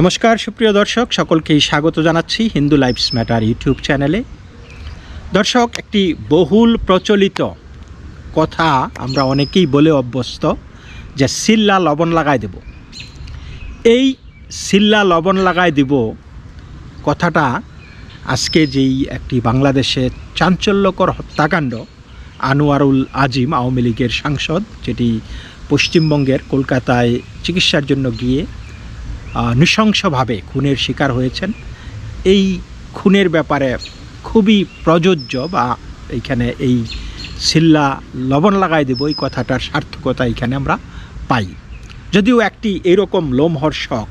নমস্কার, সুপ্রিয় দর্শক, সকলকেই স্বাগত জানাচ্ছি হিন্দু লাইফস ম্যাটার ইউটিউব চ্যানেলে। দর্শক, একটি বহুল প্রচলিত কথা আমরা অনেকেই বলে অভ্যস্ত যে সিল্লা লবণ লাগাই দেব। এই সিল্লা লবণ লাগাই দেব কথাটা আজকে যেই একটি বাংলাদেশে চাঞ্চল্যকর হত্যাকাণ্ড, আনোয়ারুল আজিম আওয়ামী লীগের সাংসদ, যেটি পশ্চিমবঙ্গের কলকাতায় চিকিৎসার জন্য গিয়ে নৃশংসভাবে খুনের শিকার হয়েছেন। এই খুনের ব্যাপারে খুবই প্রযোজ্য বা এইখানে এই সিল্লা লবণ লাগাই দেব, এই কথাটার সার্থকতা এখানে আমরা পাই। যদিও একটি এরকম লোমহর্ষক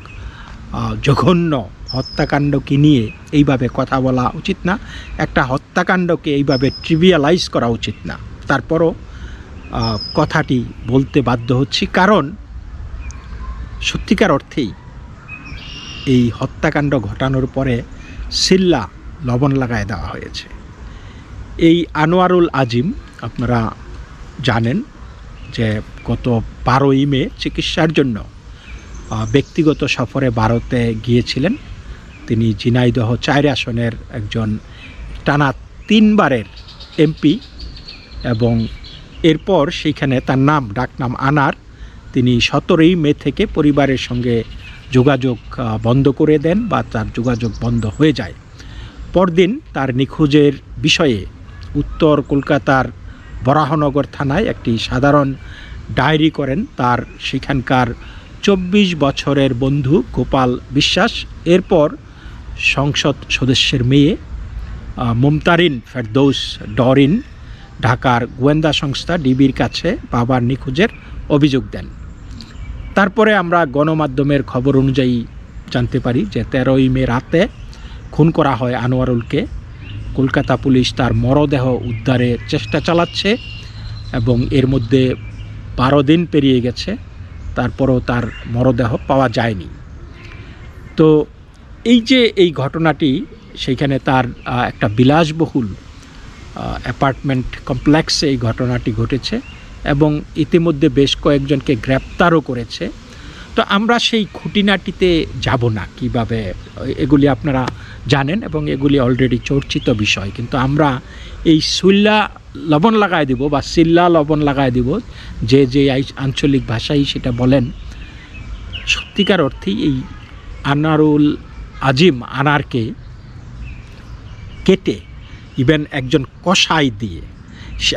জঘন্য হত্যাকাণ্ডকে নিয়ে এইভাবে কথা বলা উচিত না। একটা হত্যাকাণ্ডকে এইভাবে ট্রিভিয়ালাইজ করা উচিত না। তারপরও কথাটি বলতে বাধ্য হচ্ছি। কারণ, সত্যিকার অর্থেই এই হত্যাকাণ্ড ঘটানোর পরে সিল্লা লবণ লাগায় দেওয়া হয়েছে। এই আনোয়ারুল আজিম, আপনারা জানেন যে গত বারোই মে চিকিৎসার জন্য ব্যক্তিগত সফরে ভারতে গিয়েছিলেন। তিনি ঝিনাইদহ চার আসনের একজন টানা তিনবারের এমপি এবং এরপর সেইখানে তার নাম, ডাকনাম আনার। তিনি সতেরোই মে থেকে পরিবারের সঙ্গে যোগাযোগ বন্ধ করে দেন বা তার যোগাযোগ বন্ধ হয়ে যায়। পরদিন তার নিখোঁজের বিষয়ে উত্তর কলকাতার বরাহনগর থানায় একটি সাধারণ ডায়েরি করেন তার সেখানকার চব্বিশ বছরের বন্ধু গোপাল বিশ্বাস। এরপর সংসদ সদস্যের মেয়ে মুমতারিন ফেরদৌস ডরিন, ঢাকার গোয়েন্দা সংস্থা ডিবির কাছে বাবার নিখোঁজের অভিযোগ দেন। তারপরে আমরা গণমাধ্যমের খবর অনুযায়ী জানতে পারি যে তেরোই মে রাতে খুন করা হয় আনোয়ারুলকে। কলকাতা পুলিশ তার মরদেহ উদ্ধারের চেষ্টা চালাচ্ছে এবং এর মধ্যে বারো দিন পেরিয়ে গেছে, তারপরও তার মরদেহ পাওয়া যায়নি। তো এই যে এই ঘটনাটি সেইখানে তার একটা বিলাসবহুল অ্যাপার্টমেন্ট কমপ্লেক্সে এই ঘটনাটি ঘটেছে। এবং ইতিমধ্যে বেশ কয়েকজনকে গ্রেপ্তারও করেছে। তো আমরা সেই খুঁটিনাটিতে যাব না কীভাবে, এগুলি আপনারা জানেন এবং এগুলি অলরেডি চর্চিত বিষয়। কিন্তু আমরা এই সুল্লা লবণ লাগায় দিব বা সিল্লা লবণ লাগায় দিব, যে যে আঞ্চলিক ভাষাই সেটা বলেন। সত্যিকার অর্থেই এই আনারুল আজিম আনারকে কেটে ইভেন একজন কসাই দিয়ে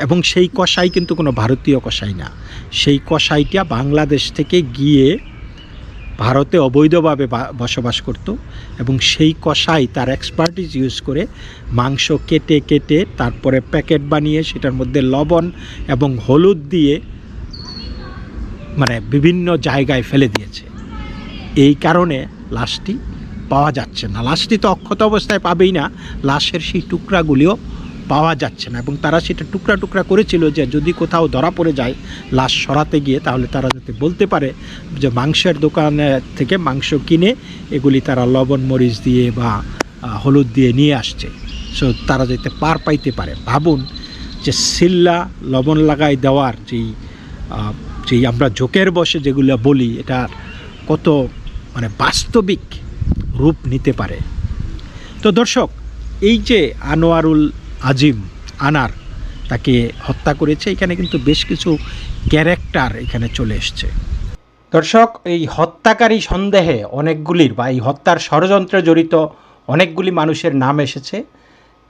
এবং সেই কষাই কিন্তু কোনো ভারতীয় কষাই না। সেই কষাইটা বাংলাদেশ থেকে গিয়ে ভারতে অবৈধভাবে বসবাস করত এবং সেই কষাই তার এক্সপার্টিস ইউজ করে মাংস কেটে কেটে তারপরে প্যাকেট বানিয়ে সেটার মধ্যে লবণ এবং হলুদ দিয়ে মানে বিভিন্ন জায়গায় ফেলে দিয়েছে। এই কারণে লাশটি পাওয়া যাচ্ছে না। লাশটি তো অক্ষত অবস্থায় পাবেই না। লাশের সেই টুকরাগুলিও পাওয়া যাচ্ছে না এবং তারা সেটা টুকরা টুকরা করেছিল যে যদি কোথাও ধরা পড়ে যায়, লাশ সরাতে গিয়ে তাহলে তারা যাতে বলতে পারে যে মাংসের দোকানে থেকে মাংস কিনে এগুলি তারা লবণ, মরিচ দিয়ে বা হলুদ দিয়ে নিয়ে আসছে। সো তারা যাতে পার পাইতে পারে। ভাবুন যে সিল্লা লবণ লাগাই দেওয়ার যেই যেই আমরা জোকের বসে যেগুলো বলি এটা কত মানে বাস্তবিক রূপ নিতে পারে। তো দর্শক, এই যে আনোয়ারুল আজিম আনার তাকে হত্যা করেছে। এখানে কিন্তু বেশ কিছু ক্যারেক্টার এখানে চলে এসছে। দর্শক, এই হত্যাকারী সন্দেহে অনেকগুলির বা এই হত্যার ষড়যন্ত্রে জড়িত অনেকগুলি মানুষের নাম এসেছে।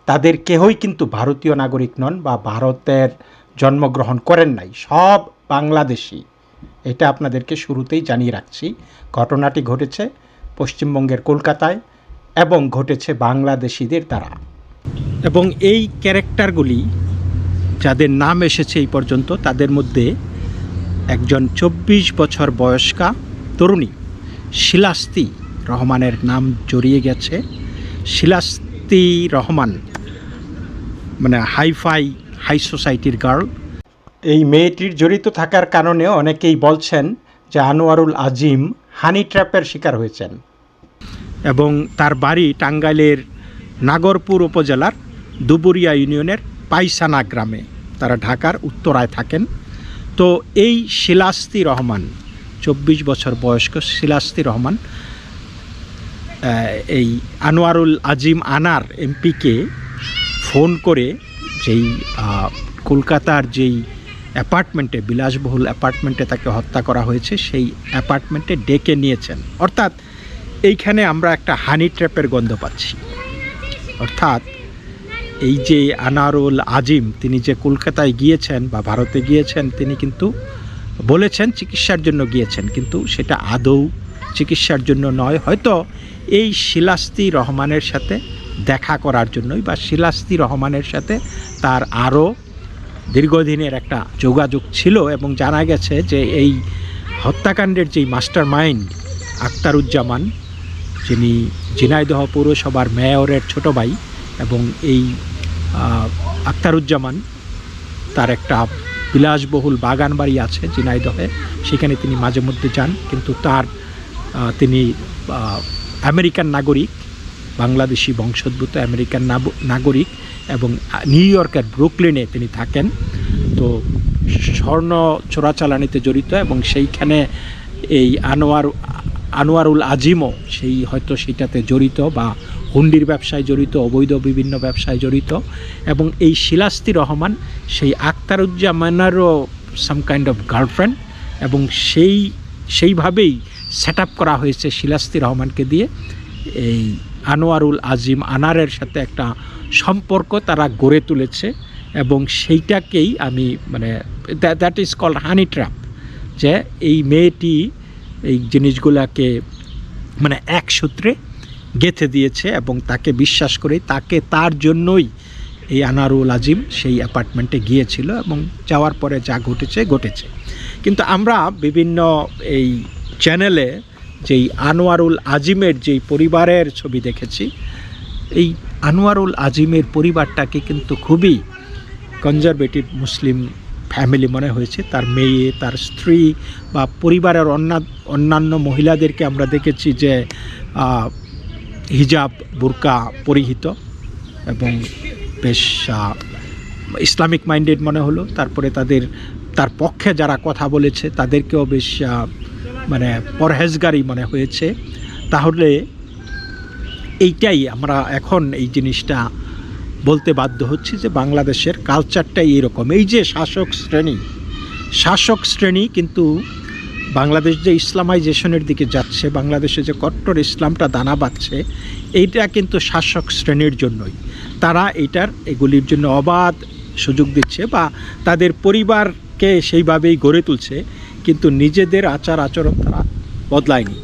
তাদের কেহই কিন্তু ভারতীয় নাগরিক নন বা ভারতের জন্মগ্রহণ করেন নাই। সব বাংলাদেশি। এটা আপনাদেরকে শুরুতেই জানিয়ে রাখছি। ঘটনাটি ঘটেছে পশ্চিমবঙ্গের কলকাতায় এবং ঘটেছে বাংলাদেশিদের দ্বারা। এবং এই ক্যারেক্টারগুলি যাদের নাম এসেছে এই পর্যন্ত, তাদের মধ্যে একজন চব্বিশ বছর বয়স্কা তরুণী শিলাস্তি রহমানের নাম জড়িয়ে গেছে। শিলাস্তি রহমান মানে হাইফাই, হাই সোসাইটির গার্ল। এই মেয়েটির জড়িত থাকার কারণে অনেকেই বলছেন যে আনোয়ারুল আজিম হানি ট্র্যাপের শিকার হয়েছেন। এবং তার বাড়ি টাঙ্গাইলের নাগরপুর উপজেলার দুবুরিয়া ইউনিয়নের পাইসানা গ্রামে। তারা ঢাকার উত্তরায় থাকেন। তো এই শিলাস্তি রহমান, চব্বিশ বছর বয়স্ক শিলাস্তি রহমান এই আনোয়ারুল আজিম আনার এমপিকে ফোন করে যেই কলকাতার যেই অ্যাপার্টমেন্টে, বিলাসবহুল অ্যাপার্টমেন্টে তাকে হত্যা করা হয়েছে, সেই অ্যাপার্টমেন্টে ডেকে নিয়েছেন। অর্থাৎ এইখানে আমরা একটা হানি ট্র্যাপের গন্ধ পাচ্ছি। অর্থাৎ এই যে আনারুল আজিম, তিনি যে কলকাতায় গিয়েছেন বা ভারতে গিয়েছেন, তিনি কিন্তু বলেছেন চিকিৎসার জন্য গিয়েছেন, কিন্তু সেটা আদৌ চিকিৎসার জন্য নয়। হয়তো এই শিলাস্তি রহমানের সাথে দেখা করার জন্যই বা শিলাস্তি রহমানের সাথে তার আরও দীর্ঘদিনের একটা যোগাযোগ ছিল এবং জানা গেছে যে এই হত্যাকাণ্ডের যেই মাস্টার মাইন্ড আক্তারুজ্জামান যিনি ঝিনাইদহ পৌরসভার মেয়রের ছোট ভাই এবং এই আক্তারুজ্জামান তার একটা বিলাসবহুল বাগান বাড়ি আছে ঝিনাইদহে। সেখানে তিনি মাঝে মধ্যে যান, কিন্তু তার তিনি আমেরিকান নাগরিক, বাংলাদেশি বংশোদ্ভূত আমেরিকান নাগরিক এবং নিউ ইয়র্কের ব্রুকলিনে তিনি থাকেন। তো স্বর্ণ চোরাচালানিতে জড়িত এবং সেইখানে এই আনোয়ার আনোয়ারুল আজিমও সেই হয়তো সেটাতে জড়িত বা হুন্ডির ব্যবসায় জড়িত, অবৈধ বিভিন্ন ব্যবসায় জড়িত এবং এই শিলাস্তি রহমান সেই আক্তারুজ্জামানেরও সাম কাইন্ড অফ গার্লফ্রেন্ড এবং সেই, সেইভাবেই সেট করা হয়েছে শিলাস্তি রহমানকে দিয়ে। এই আনোয়ারুল আজিম আনারের সাথে একটা সম্পর্ক তারা গড়ে তুলেছে এবং সেইটাকেই আমি মানে that is called honey trap যে এই মেয়েটি এই জিনিসগুলাকে মানে এক সূত্রে গেঁথে দিয়েছে এবং তাকে বিশ্বাস করে তাকে তার জন্যই এই আনারুল আজিম সেই অ্যাপার্টমেন্টে গিয়েছিল এবং যাওয়ার পরে যা ঘটেছে ঘটেছে। কিন্তু আমরা বিভিন্ন এই চ্যানেলে যেই আনোয়ারুল আজিমের যেই পরিবারের ছবি দেখেছি, এই আনোয়ারুল আজিমের পরিবারটাকে কিন্তু খুবই কনজারভেটিভ মুসলিম ফ্যামিলি মনে হয়েছে। তার মেয়ে, তার স্ত্রী বা পরিবারের অন্যা, অন্যান্য মহিলাদেরকে আমরা দেখেছি যে হিজাব, বুরকা পরিহিত এবং বেশ ইসলামিক মাইন্ডেড মনে হলো। তারপরে তাদের, তার পক্ষে যারা কথা বলেছে, তাদেরকেও বেশ মানে পরহেজগারি মনে হয়েছে। তাহলে এইটাই আমরা এখন এই জিনিসটা বলতে বাধ্য হচ্ছি যে বাংলাদেশের কালচারটাই এরকম। এই যে শাসক শ্রেণি শাসক শ্রেণি কিন্তু বাংলাদেশ যে ইসলামাইজেশনের দিকে যাচ্ছে, বাংলাদেশে যে কট্টর ইসলামটা দানা বাঁধছে, এইটা কিন্তু শাসক শ্রেণির জন্যই। তারা এটার, এগুলির জন্য অবাধ সুযোগ দিচ্ছে বা তাদের পরিবারকে সেইভাবেই গড়ে তুলছে, কিন্তু নিজেদের আচার আচরণ তারা বদলায়নি।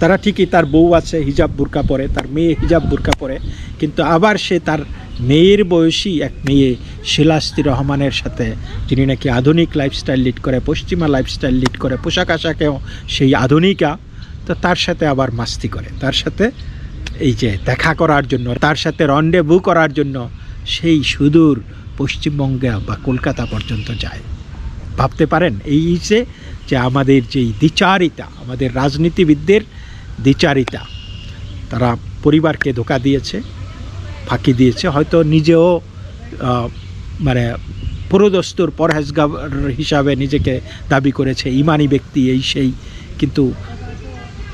তারা ঠিকই তার বউ আছে, হিজাব বুরকা পরে, তার মেয়ে হিজাব বুরকা পরে, কিন্তু আবার সে তার মেয়ের বয়সী এক মেয়ে শিলাস্তি রহমানের সাথে। যিনি নাকি আধুনিক লাইফস্টাইল লিড করে, পশ্চিমা লাইফস্টাইল লিড করে, পোশাক আশাকেও সেই আধুনিকা। তো তার সাথে আবার মাস্তি করে। তার সাথে এই যে দেখা করার জন্য, তার সাথে রন্ডে বু করার জন্য সেই সুদূর পশ্চিমবঙ্গে বা কলকাতা পর্যন্ত যায়। ভাবতে পারেন, এই যে যে আমাদের যেই দ্বিচারিতা, আমাদের রাজনীতিবিদদের দ্বিচারিতা, তারা পরিবারকে ধোকা দিয়েছে। ফাঁকি দিয়েছে। হয়তো নিজেও মানে পুরোদস্তুর পরহেজগার হিসাবে নিজেকে দাবি করেছে, ইমানি ব্যক্তি এই সেই, কিন্তু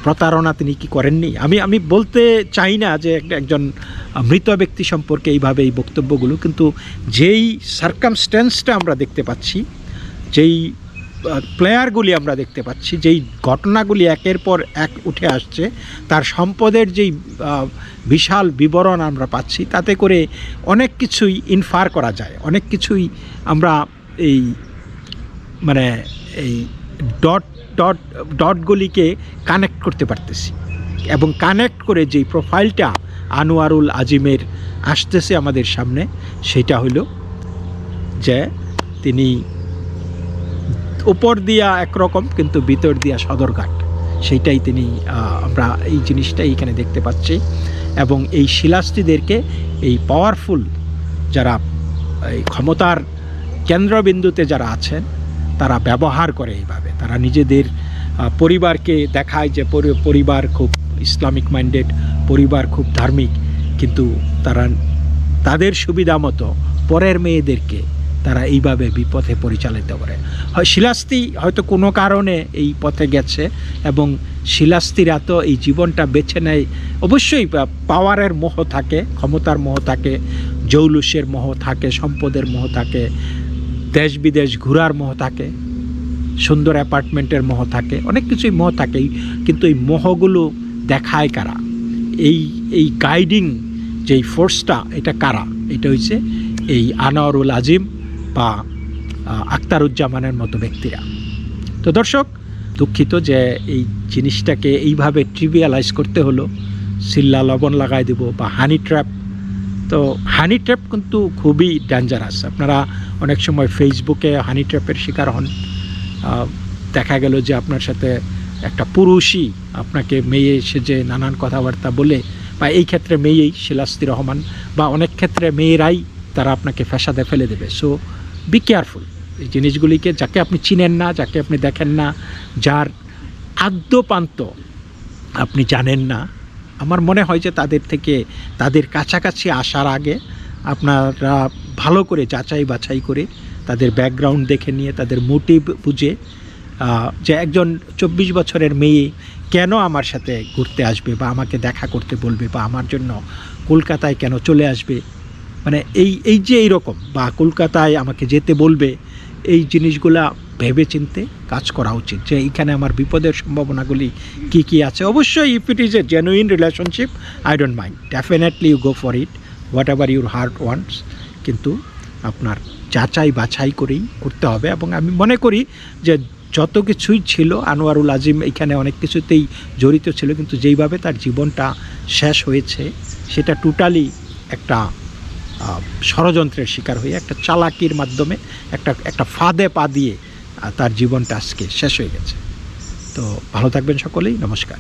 প্রতারণা তিনি কি করেননি? আমি আমি বলতে চাই না যে একজন মৃত ব্যক্তি সম্পর্কে এইভাবে এই বক্তব্যগুলো, কিন্তু যেই সার্কামস্ট্যান্সটা আমরা দেখতে পাচ্ছি, যেই প্লেয়ারগুলি আমরা দেখতে পাচ্ছি, যেই ঘটনাগুলি একের পর এক উঠে আসছে, তার সম্পদের যেই বিশাল বিবরণ আমরা পাচ্ছি, তাতে করে অনেক কিছুই ইনফার করা যায়। অনেক কিছুই আমরা এই মানে এই ডট ডট ডটগুলিকে কানেক্ট করতে পারতেছি এবং কানেক্ট করে যেই প্রোফাইলটা আনোয়ারুল আজিমের আসতেছে আমাদের সামনে, সেটা হলো যে তিনি উপর দিয়া একরকম, কিন্তু ভিতর দিয়া সদরঘাট সেইটাই তিনি আমরা এই জিনিসটাই এখানে দেখতে পাচ্ছি। এবং এই শিলাস্তিদেরকে এই পাওয়ারফুল যারা, এই ক্ষমতার কেন্দ্রবিন্দুতে যারা আছেন, তারা ব্যবহার করে এইভাবে। তারা নিজেদের পরিবারকে দেখায় যে পরি- পরিবার খুব ইসলামিক মাইন্ডেড পরিবার খুব ধার্মিক, কিন্তু তারা তাদের সুবিধা মতো পরের মেয়েদেরকে তারা এইভাবে বিপথে পরিচালিত করে। হয় শিলাস্তি হয়তো কোনো কারণে এই পথে গেছে এবং শিলাস্তিরা তো এই জীবনটা বেছে নেয়। অবশ্যই পাওয়ারের মোহ থাকে, ক্ষমতার মোহ থাকে, জৌলুসের মোহ থাকে, সম্পদের মোহ থাকে দেশ বিদেশ ঘোরার মোহ থাকে, সুন্দর অ্যাপার্টমেন্টের মোহ থাকে, অনেক কিছুই মোহ থাকে। কিন্তু এই মোহগুলো দেখায় কারা? এই এই গাইডিং যেই ফোর্সটা এটা কারা? এটা হচ্ছে এই আনোয়ারুল আজিম বা আক্তারুজ্জামানের মতো ব্যক্তিরা। তো দর্শক, দুঃখিত যে এই জিনিসটাকে এইভাবে ট্রিভিয়ালাইজ করতে হলো। সিল্লা লবণ লাগাই দেব বা হানি ট্র্যাপ তো হানি ট্র্যাপ কিন্তু খুবই ডেঞ্জারাস আপনারা অনেক সময় ফেসবুকে হানি ট্র্যাপের শিকার হন। দেখা গেল যে আপনার সাথে একটা পুরুষই আপনাকে মেয়ে সেজে নানান কথাবার্তা বলে বা এই ক্ষেত্রে মেয়েই শিলাস্তি রহমান বা অনেক ক্ষেত্রে মেয়েরাই তারা আপনাকে ফ্যাসাদে ফেলে দেবে। সো বি কেয়ারফুল এই জিনিসগুলিকে যাকে আপনি চিনেন না, যাকে আপনি দেখেন না, যার আদ্যপান্ত আপনি জানেন না, আমার মনে হয় যে তাদের থেকে, তাদের কাছাকাছি আসার আগে আপনারা ভালো করে যাচাই বাছাই করে তাদের ব্যাকগ্রাউন্ড দেখে নিয়ে, তাদের মোটিভ বুঝে যে একজন চব্বিশ বছরের মেয়ে কেন আমার সাথে ঘুরতে আসবে বা আমাকে দেখা করতে বলবে বা আমার জন্য কলকাতায় কেন চলে আসবে মানে এই এই যে এইরকম, বা কলকাতায় আমাকে যেতে বলবে, এই জিনিসগুলা ভেবে চিনতে কাজ করা উচিত। যে এইখানে আমার বিপদের সম্ভাবনাগুলি কি কি আছে? অবশ্যই if it is a genuine relationship I don't mind definitely you go for it whatever your heart wants কিন্তু আপনার যাচাই বাছাই করেই করতে হবে। এবং আমি মনে করি যে যত কিছুই ছিল, আনোয়ারুল আজিম এখানে অনেক কিছুতেই জড়িত ছিল, কিন্তু যেইভাবে তার জীবনটা শেষ হয়েছে, সেটা টোটালি একটা ষড়যন্ত্রের শিকার হয়ে একটা চালাকির মাধ্যমে একটা একটা ফাঁদে পা দিয়ে তার জীবনটা আজকে শেষ হয়ে গেছে। তো ভালো থাকবেন সকলেই, নমস্কার।